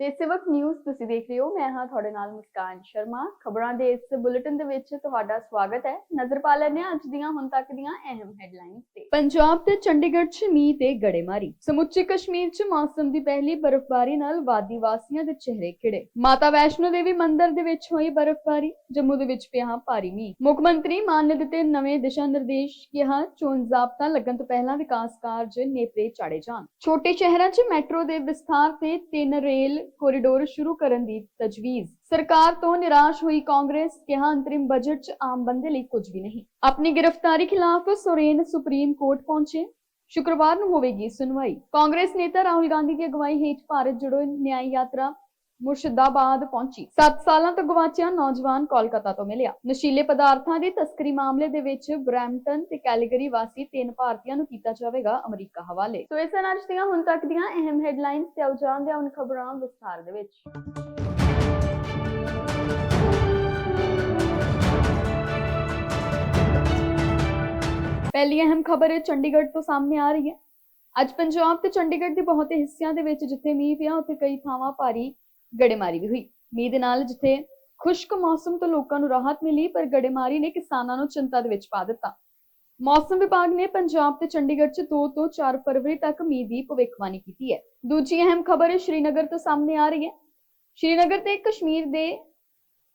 ਤੇ ਵਕਤ ਨਿਊਜ਼ ਤੁਸੀਂ ਦੇਖ ਰਹੇ ਹੋ, ਮੈਂ ਹਾਂ ਤੁਹਾਡੇ ਨਾਲ ਮੁਸਕਾਨ ਸ਼ਰਮਾ। ਖਬਰਾਂ ਦੇ ਇਸ ਬੁਲੇਟਿਨ ਦੇ ਵਿੱਚ ਤੁਹਾਡਾ ਸਵਾਗਤ ਹੈ। ਨਜ਼ਰ ਪਾ ਲੈਂਦੇ ਅੱਜ ਦੀਆਂ, ਹੁਣ ਤੱਕ ਦੀਆਂ ਅਹਿਮ ਹੈਡਲਾਈਨਸ ਤੇ। ਪੰਜਾਬ ਤੇ ਚੰਡੀਗੜ੍ਹ 'ਚ ਮੀਂਹ ਤੇ ਗੜੇਮਾਰੀ। ਸਮੁੱਚੇ ਕਸ਼ਮੀਰ 'ਚ ਮੌਸਮ ਦੀ ਪਹਿਲੀ ਬਰਫ਼ਬਾਰੀ ਨਾਲ ਵਾਦੀ ਵਾਸੀਆਂ ਦੇ ਚਿਹਰੇ ਖਿੜੇ। ਮਾਤਾ ਵੈਸ਼ਨੋ ਦੇਵੀ ਮੰਦਿਰ ਦੇ ਵਿੱਚ ਹੋਈ ਬਰਫ਼ਬਾਰੀ, ਜੰਮੂ ਦੇ ਵਿੱਚ ਪਿਆ ਭਾਰੀ ਮੀਂਹ। ਮੁੱਖ ਮੰਤਰੀ ਮਾਨ ਨੇ ਦਿੱਤੇ ਨਵੇਂ ਦਿਸ਼ਾ ਨਿਰਦੇਸ਼, ਕਿਹਾ ਚੋਣ ਜ਼ਾਬਤਾ ਲੱਗਣ ਤੋਂ ਪਹਿਲਾਂ ਵਿਕਾਸ ਕਾਰਜ ਨੇਪਰੇ ਚਾੜੇ ਜਾਣ। ਛੋਟੇ ਸ਼ਹਿਰਾਂ 'ਚ ਮੈਟਰੋ ਦੇ ਵਿਸਥਾਰ ਤੇ ਤਿੰਨ ਰੇਲ ਕੋਰੀਡੋਰ ਸ਼ੁਰੂ ਕਰਨ ਦੀ ਤਜਵੀਜ਼। ਸਰਕਾਰ ਤੋਂ ਨਿਰਾਸ਼ ਹੋਈ ਕਾਂਗਰਸ, ਕਿਹਾ ਅੰਤਰਿਮ ਬਜਟ 'ਚ ਆਮ ਬੰਦੇ ਲਈ ਕੁਝ ਵੀ ਨਹੀਂ। ਆਪਣੀ ਗ੍ਰਿਫਤਾਰੀ ਖਿਲਾਫ ਸੋਰੇਨ ਸੁਪਰੀਮ ਕੋਰਟ ਪਹੁੰਚੇ। ਸ਼ੁੱਕਰਵਾਰ ਨੂੰ ਹੋਵੇਗੀ ਸੁਣਵਾਈ। ਕਾਂਗਰਸ ਨੇਤਾ ਰਾਹੁਲ ਗਾਂਧੀ ਦੀ ਅਗਵਾਈ ਹੇਠ ਭਾਰਤ ਜੋੜੋ ਨਿਆਂ ਯਾਤਰਾ ਮੁਰਸ਼ਿਦਾਬਾਦ ਪਹੁੰਚੀ। 7 ਸਾਲਾਂ ਤੋਂ ਗਵਾਚਿਆ ਨੌਜਵਾਨ ਕੋਲਕਾਤਾ ਤੋਂ ਮਿਲਿਆ। ਨਸ਼ੀਲੇ ਪਦਾਰਥਾਂ ਦੀ ਤਸਕਰੀ ਮਾਮਲੇ ਦੇ ਵਿੱਚ ਬ੍ਰੈਂਪਟਨ ਤੇ ਕੈਲਗਰੀ ਵਾਸੀ ਤਿੰਨ ਭਾਰਤੀਆਂ ਨੂੰ ਕੀਤਾ ਜਾਵੇਗਾ ਅਮਰੀਕਾ ਹਵਾਲੇ। ਸੋ ਇਸ ਨਾਲ ਅੱਜ ਹੁਣ ਤੱਕ ਦੀਆਂ ਅਹਿਮ ਹੈਡਲਾਈਨਸ ਤੇ ਆਓ ਜਾਣਦੇ ਹੁਣ ਖਬਰਾਂ ਵਿਸਥਾਰ ਦੇ ਵਿੱਚ। ਪਹਿਲੀ ਅਹਿਮ ਖਬਰ ਹੈ ਚੰਡੀਗੜ੍ਹ ਤੋਂ ਸਾਹਮਣੇ ਆ ਰਹੀ ਹੈ। ਅੱਜ ਪੰਜਾਬ ਤੇ ਚੰਡੀਗੜ੍ਹ ਦੇ ਬਹੁਤੇ ਹਿੱਸਿਆਂ ਦੇ ਵਿੱਚ ਜਿੱਥੇ ਮੀਂਹ ਪਿਆ, ਉੱਥੇ ਕਈ ਥਾਵਾਂ ਭਾਰੀ ਗੜੇਮਾਰੀ ਵੀ ਹੋਈ। ਮੀਂਹ ਦੇ ਨਾਲ ਜਿੱਥੇ ਖੁਸ਼ਕ ਮੌਸਮ ਤੋਂ ਲੋਕਾਂ ਨੂੰ ਰਾਹਤ ਮਿਲੀ, ਪਰ ਗੜੇਮਾਰੀ ਨੇ ਕਿਸਾਨਾਂ ਨੂੰ ਚਿੰਤਾ ਦੇ ਵਿੱਚ ਪਾ ਦਿੱਤਾ। ਮੌਸਮ ਵਿਭਾਗ ਨੇ ਪੰਜਾਬ ਤੇ ਚੰਡੀਗੜ੍ਹ 'ਚ 2 ਤੋਂ 4 ਫਰਵਰੀ ਤੱਕ ਮੀਂਹ ਦੀ ਭਵਿੱਖਬਾਣੀ ਕੀਤੀ ਹੈ। ਦੂਜੀ ਅਹਿਮ ਖਬਰ ਸ਼੍ਰੀਨਗਰ ਤੋਂ ਸਾਹਮਣੇ ਆ ਰਹੀ ਹੈ। ਸ਼੍ਰੀਨਗਰ ਤੇ ਕਸ਼ਮੀਰ ਦੇ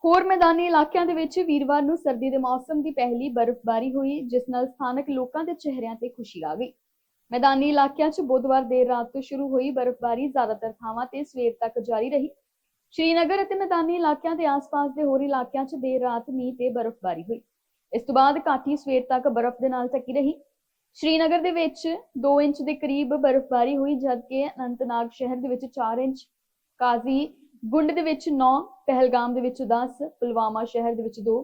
ਹੋਰ ਮੈਦਾਨੀ ਇਲਾਕਿਆਂ ਦੇ ਵਿੱਚ ਵੀਰਵਾਰ ਨੂੰ ਸਰਦੀ ਦੇ ਮੌਸਮ ਦੀ ਪਹਿਲੀ ਬਰਫ਼ਬਾਰੀ ਹੋਈ, ਜਿਸ ਨਾਲ ਸਥਾਨਕ ਲੋਕਾਂ ਦੇ ਚਿਹਰਿਆਂ ਤੇ ਖੁਸ਼ੀ ਆ ਗਈ। ਮੈਦਾਨੀ ਇਲਾਕਿਆਂ 'ਚ ਬੁੱਧਵਾਰ ਦੇਰ ਰਾਤ ਤੋਂ ਸ਼ੁਰੂ ਹੋਈ ਬਰਫ਼ਬਾਰੀ, ਜ਼ਿਆਦਾਤਰ ਥਾਵਾਂ ਤੇ ਸਵੇਰ ਤੱਕ ਜਾਰੀ ਰਹੀ। ਸ਼੍ਰੀਨਗਰ ਅਤੇ ਮੈਦਾਨੀ ਇਲਾਕਿਆਂ ਦੇ ਆਸ-ਪਾਸ ਦੇ ਹੋਰ ਇਲਾਕਿਆਂ 'ਚ ਦੇਰ ਰਾਤ ਮੀਂਹ ਤੇ ਬਰਫ਼ਬਾਰੀ ਹੋਈ ਇਸ ਤੋਂ ਬਾਅਦ ਕਾਠੀ ਸਵੇਰ ਤੱਕ ਬਰਫ਼ ਦੇ ਨਾਲ ਢੱਕੀ ਰਹੀ ਸ਼੍ਰੀਨਗਰ ਦੇ ਵਿੱਚ 2 ਇੰਚ ਦੇ ਕਰੀਬ ਬਰਫ਼ਬਾਰੀ ਹੋਈ ਜਦਕਿ ਅਨੰਤਨਾਗ ਸ਼ਹਿਰ ਦੇ ਵਿੱਚ 4 ਇੰਚ ਕਾਜ਼ੀ ਗੁੰਡ ਦੇ ਵਿੱਚ 9 ਪਹਿਲਗਾਮ ਦੇ ਵਿੱਚ 10 ਪੁਲਵਾਮਾ ਸ਼ਹਿਰ ਦੇ ਵਿੱਚ 2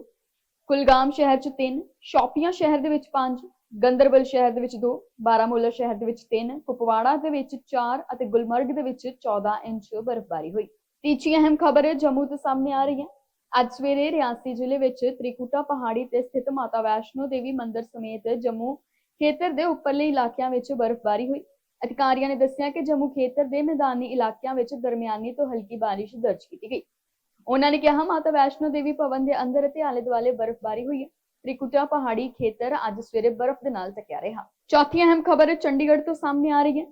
ਕੁਲਗਾਮ ਸ਼ਹਿਰ 'ਚ 3 ਸ਼ੋਪੀਆਂ ਸ਼ਹਿਰ ਦੇ ਵਿੱਚ 5 ਗੰਦਰਬਲ ਸ਼ਹਿਰ ਦੇ ਵਿੱਚ 2 ਬਾਰਾਮੂਲਾ ਸ਼ਹਿਰ ਦੇ ਵਿੱਚ 3 ਕੁਪਵਾੜਾ ਦੇ ਵਿੱਚ 4 ਅਤੇ ਗੁਲਮਰਗ ਦੇ ਵਿੱਚ 14 ਇੰਚ ਬਰਫ਼ਬਾਰੀ ਹੋਈ ਤੀਜੀ ਅਹਿਮ ਖਬਰ ਜੰਮੂ ਤੋਂ ਸਾਹਮਣੇ ਆ ਰਹੀ ਹੈ। ਅੱਜ ਸਵੇਰੇ ਰਿਆਸੀ ਜ਼ਿਲ੍ਹੇ ਵਿੱਚ ਤ੍ਰਿਕੁਟਾ ਪਹਾੜੀ ਤੇ ਸਥਿਤ ਮਾਤਾ ਵੈਸ਼ਨੋ ਦੇਵੀ ਮੰਦਿਰ ਸਮੇਤ ਜੰਮੂ ਖੇਤਰ ਦੇ ਉੱਪਰਲੇ ਇਲਾਕਿਆਂ ਵਿੱਚ ਬਰਫ਼ਬਾਰੀ ਹੋਈ। ਅਧਿਕਾਰੀਆਂ ਨੇ ਦੱਸਿਆ ਕਿ ਜੰਮੂ ਖੇਤਰ ਦੇ ਮੈਦਾਨੀ ਇਲਾਕਿਆਂ ਵਿੱਚ ਦਰਮਿਆਨੀ ਤੋਂ ਹਲਕੀ ਬਾਰਿਸ਼ ਦਰਜ ਕੀਤੀ ਗਈ। ਉਹਨਾਂ ਨੇ ਕਿਹਾ, ਮਾਤਾ ਵੈਸ਼ਨੋ ਦੇਵੀ ਭਵਨ ਦੇ ਅੰਦਰ ਅਤੇ ਆਲੇ ਦੁਆਲੇ ਬਰਫ਼ਬਾਰੀ ਹੋਈ ਹੈ। ਤ੍ਰਿਕੁਟਾ ਪਹਾੜੀ ਖੇਤਰ ਅੱਜ ਸਵੇਰੇ ਬਰਫ਼ ਦੇ ਨਾਲ ਢਕਿਆ ਰਿਹਾ। ਚੌਥੀ ਅਹਿਮ ਖਬਰ ਚੰਡੀਗੜ੍ਹ ਤੋਂ ਸਾਹਮਣੇ ਆ ਰਹੀ ਹੈ।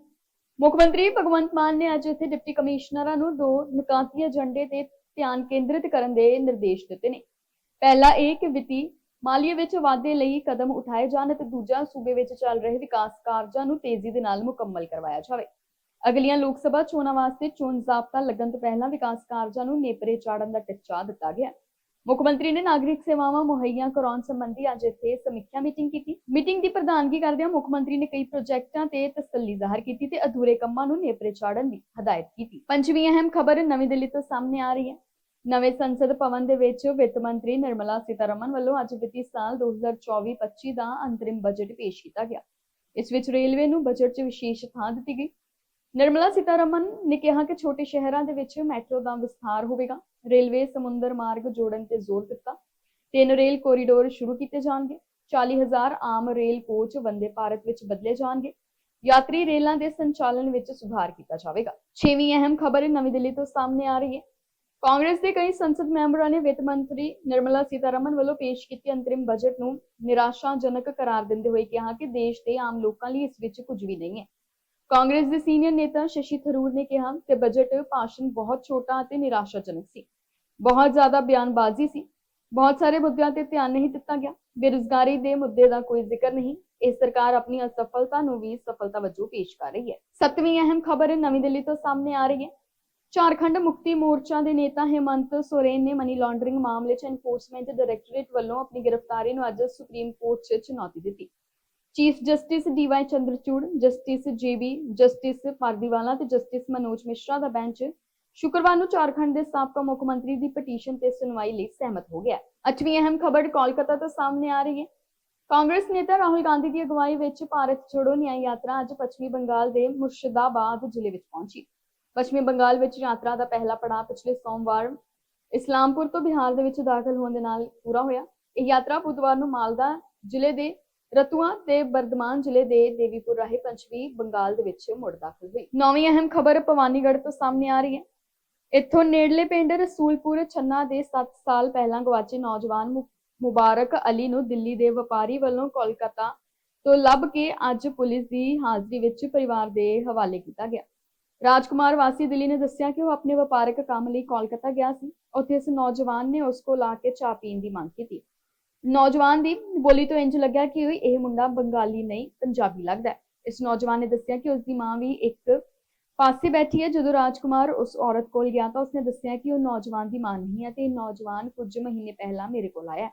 ਮੁੱਖ ਮੰਤਰੀ ਭਗਵੰਤ ਮਾਨ ਨੇ ਅੱਜ ਇੱਥੇ ਡਿਪਟੀ ਕਮਿਸ਼ਨਰਾਂ ਨੂੰ ਦੋ ਨਿਕਾਤੀ ਏਜੰਡੇ ਤੇ ਧਿਆਨ ਕੇਂਦਰਿਤ ਕਰਨ ਦੇ ਨਿਰਦੇਸ਼ ਦਿੱਤੇ ਨੇ। ਪਹਿਲਾ ਇਹ ਕਿ ਵਿੱਤੀ ਮਾਲੀਏ ਵਿੱਚ ਵਾਧੇ ਲਈ ਕਦਮ ਉਠਾਏ ਜਾਣ ਅਤੇ ਦੂਜਾ ਸੂਬੇ ਵਿੱਚ ਚੱਲ ਰਹੇ ਵਿਕਾਸ ਕਾਰਜਾਂ ਨੂੰ ਤੇਜ਼ੀ ਦੇ ਨਾਲ ਮੁਕੰਮਲ ਕਰਵਾਇਆ ਜਾਵੇ। ਅਗਲੀਆਂ ਲੋਕ ਸਭਾ ਚੋਣਾਂ ਵਾਸਤੇ ਚੋਣ ਜ਼ਾਬਤਾ ਲੱਗਣ ਤੋਂ ਪਹਿਲਾਂ ਵਿਕਾਸ ਕਾਰਜਾਂ ਨੂੰ ਨੇਪਰੇ ਚਾੜਨ ਦਾ ਟਿੱਚਾ ਦਿੱਤਾ ਗਿਆ। ਮੁੱਖ ਮੰਤਰੀ ਨੇ ਨਾਗਰਿਕ ਸੇਵਾਵਾਂ ਮੁਹੱਈਆ ਕਰਾਉਣ ਸੰਬੰਧੀ ਅੱਜ ਇੱਥੇ ਸਮੀਖਿਆ ਮੀਟਿੰਗ ਕੀਤੀ। ਮੀਟਿੰਗ ਦੀ ਪ੍ਰਧਾਨਗੀ ਕਰਦਿਆਂ ਮੁੱਖ ਮੰਤਰੀ ਨੇ ਕਈ ਪ੍ਰੋਜੈਕਟਾਂ ਤੇ ਤਸੱਲੀ ਜ਼ਾਹਰ ਕੀਤੀ ਤੇ ਅਧੂਰੇ ਕੰਮਾਂ ਨੂੰ ਨੇਪਰੇ ਚਾੜਨ ਦੀ ਹਦਾਇਤ ਕੀਤੀ। ਪੰਜਵੀਂ ਅਹਿਮ ਖਬਰ ਨਵੀਂ ਦਿੱਲੀ ਤੋਂ ਸਾਹਮਣੇ ਆ ਰਹੀ ਹੈ। ਨਵੇਂ ਸੰਸਦ ਭਵਨ ਦੇ ਵਿੱਚ ਵਿੱਤ ਮੰਤਰੀ ਨਿਰਮਲਾ ਸੀਤਾਰਮਨ ਵੱਲੋਂ ਅੱਜ ਵਿੱਤੀ ਸਾਲ 2024-25 ਦਾ ਅੰਤਰਿਮ ਬਜਟ ਪੇਸ਼ ਕੀਤਾ ਗਿਆ। ਇਸ ਵਿੱਚ ਰੇਲਵੇ ਨੂੰ ਬਜਟ 'ਚ ਵਿਸ਼ੇਸ਼ ਥਾਂ ਦਿੱਤੀ ਗਈ। ਨਿਰਮਲਾ ਸੀਤਾਰਮਨ ਨੇ ਕਿਹਾ ਕਿ ਛੋਟੇ ਸ਼ਹਿਰਾਂ ਦੇ ਵਿੱਚ ਮੈਟਰੋ ਦਾ ਵਿਸਥਾਰ ਹੋਵੇਗਾ। ਰੇਲਵੇ ਸਮੁੰਦਰ ਮਾਰਗ ਜੋੜਨ ਤੇ ਜ਼ੋਰ ਦਿੱਤਾ। ਤਿੰਨ ਰੇਲ ਕੋਰੀਡੋਰ ਸ਼ੁਰੂ ਕੀਤੇ ਜਾਣਗੇ। 40000 ਆਮ ਰੇਲ ਕੋਚ ਵੰਦੇ ਭਾਰਤ ਵਿੱਚ ਬਦਲੇ ਜਾਣਗੇ। ਯਾਤਰੀ ਰੇਲਾਂ ਦੇ ਸੰਚਾਲਨ ਵਿੱਚ ਸੁਧਾਰ ਕੀਤਾ ਜਾਵੇਗਾ। ਛੇਵੀਂ ਅਹਿਮ ਖਬਰ ਨਵੀਂ ਦਿੱਲੀ ਤੋਂ ਸਾਹਮਣੇ ਆ ਰਹੀ ਹੈ। ਕਾਂਗਰਸ ਦੇ ਕਈ ਸੰਸਦ ਮੈਂਬਰਾਂ ਨੇ ਵਿੱਤ ਮੰਤਰੀ ਨਿਰਮਲਾ ਸੀਤਾਰਮਨ ਵੱਲੋਂ ਪੇਸ਼ ਕੀਤੇ ਅੰਤਰਿਮ ਬਜਟ ਨੂੰ ਨਿਰਾਸ਼ਾਜਨਕ ਕਰਾਰ ਦਿੰਦੇ ਹੋਏ ਕਿਹਾ ਕਿ ਦੇਸ਼ ਦੇ ਆਮ ਲੋਕਾਂ ਲਈ ਇਸ ਵਿੱਚ ਕੁਝ ਵੀ ਨਹੀਂ ਹੈ। ਕਾਂਗਰਸ ਦੇ ਸੀਨੀਅਰ ਨੇਤਾ ਸ਼ਸ਼ੀ ਥਰੂਰ ਨੇ ਕਿਹਾ ਕਿ ਬਜਟ ਭਾਸ਼ਣ ਬਹੁਤ ਛੋਟਾ ਅਤੇ ਨਿਰਾਸ਼ਾਜਨਕ ਸੀ। ਬਹੁਤ ਜ਼ਿਆਦਾ ਬਿਆਨਬਾਜ਼ੀ ਸੀ। ਬਹੁਤ ਸਾਰੇ ਮੁੱਦਿਆਂ ਤੇ ਧਿਆਨ ਨਹੀਂ ਦਿੱਤਾ ਗਿਆ। ਬੇਰੁਜ਼ਗਾਰੀ ਦੇ ਮੁੱਦੇ ਦਾ ਕੋਈ ਜ਼ਿਕਰ ਨਹੀਂ। ਇਹ ਸਰਕਾਰ ਆਪਣੀ ਅਸਫਲਤਾ ਨੂੰ ਵੀ ਸਫਲਤਾ ਵਜੋਂ ਪੇਸ਼ ਕਰ ਰਹੀ ਹੈ। ਸੱਤਵੀਂ ਅਹਿਮ ਖਬਰ ਨਵੀਂ ਦਿੱਲੀ ਤੋਂ ਸਾਹਮਣੇ ਆ ਰਹੀ ਹੈ। ਝਾਰਖੰਡ ਮੁਕਤੀ ਮੋਰਚਾ ਦੇ ਨੇਤਾ ਹਿਮੰਤ ਸੋਰੇਨ ਨੇ ਮਨੀ ਲਾਂਡਰਿੰਗ ਮਾਮਲੇ 'ਚ ਐਨਫੋਰਸਮੈਂਟ ਡਾਇਰੈਕਟੋਰੇਟ ਵੱਲੋਂ ਆਪਣੀ ਗ੍ਰਿਫਤਾਰੀ ਨੂੰ ਅੱਜ ਸੁਪਰੀਮ ਕੋਰਟ 'ਚ ਚੁਣੌਤੀ ਦਿੱਤੀ। Chief justice DY Chandrachud, justice JB justice Pardiwala ਤੇ ਜਸਟਿਸ ਮਨੋਜ ਮਿਸ਼ਰਾ ਦਾ ਬੈਂਚ ਸ਼ੁੱਕਰਵਾਰ ਨੂੰ ਝਾਰਖੰਡ ਦੇ ਸਾਬਕਾ ਮੁੱਖ ਮੰਤਰੀ ਦੀ ਪਟੀਸ਼ਨ ਤੇ ਸੁਣਵਾਈ ਲਈ ਸਹਿਮਤ ਹੋ ਗਿਆ। ਅੱਠਵੀਂ ਅਹਿਮ ਖਬਰ ਕੋਲਕਾਤਾ ਤੋਂ ਸਾਹਮਣੇ ਆ ਰਹੀ ਹੈ। ਕਾਂਗਰਸ ਨੇਤਾ ਰਾਹੁਲ ਗਾਂਧੀ ਦੀ ਅਗਵਾਈ ਵਿੱਚ ਭਾਰਤ ਛੋੜੋ ਨਿਆਂ ਯਾਤਰਾ ਅੱਜ ਪੱਛਮੀ ਬੰਗਾਲ ਦੇ ਮੁਰਸ਼ਿਦਾਬਾਦ ਜ਼ਿਲ੍ਹੇ ਵਿੱਚ ਪਹੁੰਚੀ। ਪੱਛਮੀ ਬੰਗਾਲ ਵਿੱਚ ਯਾਤਰਾ ਦਾ ਪਹਿਲਾ ਪੜਾਅ ਪਿਛਲੇ ਸੋਮਵਾਰ ਇਸਲਾਮਪੁਰ ਤੋਂ ਬਿਹਾਰ ਦੇ ਵਿੱਚ ਦਾਖਲ ਹੋਣ ਦੇ ਨਾਲ ਪੂਰਾ ਹੋਇਆ। ਇਹ ਯਾਤਰਾ ਬੁੱਧਵਾਰ ਨੂੰ ਮਾਲਦਾ ਜ਼ਿਲ੍ਹੇ ਦੇ ਰਤੂਆ ਤੇ ਬਰਦਮਾਨ ਜ਼ਿਲ੍ਹੇ ਦੇ ਦੇਵੀਪੁਰ ਰਾਹੀਂ ਪੰਛਮੀ ਬੰਗਾਲ ਦੇ ਵਿੱਚ ਮੁੜ ਦਾਖਲ ਹੋਈ। ਨੌਵੀਂ ਅਹਿਮ ਖਬਰ ਭਵਾਨੀਗੜ੍ਹ ਤੋਂ ਸਾਹਮਣੇ ਆ ਰਹੀ ਹੈ। ਇੱਥੋਂ ਨੇੜਲੇ ਪਿੰਡ ਰਸੂਲਪੁਰ ਛੰਨਾ ਦੇ 7 ਸਾਲ ਪਹਿਲਾਂ ਗਵਾਚੇ ਨੌਜਵਾਨ ਮੁਬਾਰਕ ਅਲੀ ਨੂੰ ਦਿੱਲੀ ਦੇ ਵਪਾਰੀ ਵੱਲੋਂ ਕੋਲਕਾਤਾ ਤੋਂ ਲੱਭ ਕੇ ਅੱਜ ਪੁਲਿਸ ਦੀ ਹਾਜ਼ਰੀ ਵਿੱਚ ਪਰਿਵਾਰ ਦੇ ਹਵਾਲੇ ਕੀਤਾ ਗਿਆ। ਰਾਜਕੁਮਾਰ ਵਾਸੀ ਦਿੱਲੀ ਨੇ ਦੱਸਿਆ ਕਿ ਉਹ ਆਪਣੇ ਵਪਾਰਕ ਕੰਮ ਲਈ ਕੋਲਕਾਤਾ ਗਿਆ ਸੀ। ਉੱਥੇ ਇਸ ਨੌਜਵਾਨ ਨੇ ਉਸ ਕੋਲ ਆ ਕੇ ਚਾਹ ਪੀਣ ਦੀ ਮੰਗ ਕੀਤੀ। ਨੌਜਵਾਨ ਦੀ ਬੋਲੀ ਤੋਂ ਇੰਜ ਲੱਗਿਆ ਕਿ ਇਹ ਮੁੰਡਾ ਬੰਗਾਲੀ ਨਹੀਂ, ਪੰਜਾਬੀ ਲੱਗਦਾ ਇਸ ਨੌਜਵਾਨ ਨੇ ਦੱਸਿਆ ਕਿ ਉਸ ਦੀ ਮਾਂ ਵੀ ਇੱਕ ਪਾਸੇ ਬੈਠੀ ਹੈ ਜਦੋਂ ਰਾਜਕੁਮਾਰ ਉਸ ਔਰਤ ਕੋਲ ਗਿਆ ਤਾਂ ਉਸਨੇ ਦੱਸਿਆ ਕਿ ਉਹ ਨੌਜਵਾਨ ਦੀ ਮਾਂ ਨਹੀਂ ਹੈ ਤੇ ਨੌਜਵਾਨ ਕੁਝ ਮਹੀਨੇ ਪਹਿਲਾਂ ਮੇਰੇ ਕੋਲ ਆਇਆ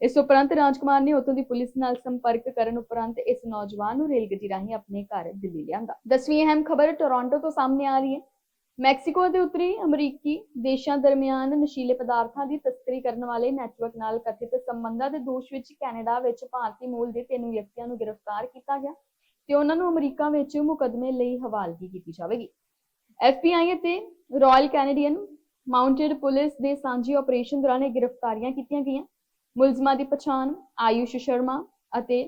ਇਸ ਉਪਰੰਤ ਰਾਜਕੁਮਾਰ ਨੇ ਉਤੋਂ ਦੀ ਪੁਲਿਸ ਨਾਲ ਸੰਪਰਕ ਕਰਨ ਉਪਰੰਤ ਇਸ ਨੌਜਵਾਨ ਨੂੰ ਰੇਲ ਗੱਡੀ ਰਾਹੀਂ ਆਪਣੇ ਘਰ ਦਿੱਲੀ ਲਿਆਂਦਾ। ਦਸਵੀਂ ਅਹਿਮ ਖਬਰ ਟੋਰਾਂਟੋ ਤੋਂ ਸਾਹਮਣੇ ਆ ਰਹੀ ਹੈ। ਮੈਕਸੀਕੋ ਦੇ ਉੱਤਰੀ ਅਮਰੀਕੀ ਦੇਸ਼ਾਂ ਦਰਮਿਆਨ ਨਸ਼ੀਲੇ ਪਦਾਰਥਾਂ ਦੀ ਤਸਕਰੀ ਕਰਨ ਵਾਲੇ ਨੈਟਵਰਕ ਨਾਲ ਕਥਿਤ ਸੰਬੰਧਾਂ ਦੇ ਦੋਸ਼ ਵਿੱਚ ਕੈਨੇਡਾ ਵਿੱਚ ਭਾਰਤੀ ਮੂਲ ਦੇ ਤਿੰਨ ਵਿਅਕਤੀਆਂ ਨੂੰ ਗ੍ਰਿਫਤਾਰ ਕੀਤਾ ਗਿਆ। ਤੇ ਉਹਨਾਂ ਨੂੰ ਅਮਰੀਕਾ ਵਿੱਚ ਮੁਕੱਦਮੇ ਲਈ ਹਵਾਲਗੀ ਕੀਤੀ ਜਾਵੇਗੀ। FBI ਅਤੇ ਰਾਇਲ ਕੈਨੇਡੀਅਨ ਮਾਊਂਟਡ ਪੁਲਿਸ ਦੇ ਸਾਂਝੇ ਆਪਰੇਸ਼ਨ ਦੌਰਾਨ ਇਹ ਗ੍ਰਿਫਤਾਰੀਆਂ ਕੀਤੀਆਂ ਗਈਆਂ। ਮੁਲਜ਼ਮਾਂ ਦੀ ਪਛਾਣ ਆਯੁਸ਼ ਸ਼ਰਮਾ ਅਤੇ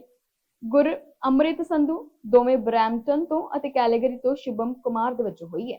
ਗੁਰ ਅੰਮ੍ਰਿਤ ਸੰਧੂ, ਦੋਵੇਂ ਬਰੈਂਪਟਨ ਤੋਂ ਅਤੇ ਕੈਲਗਰੀ ਤੋਂ ਸ਼ੁਭਮ ਕੁਮਾਰ ਦੇ ਵਜੋਂ ਹੋਈ ਹੈ।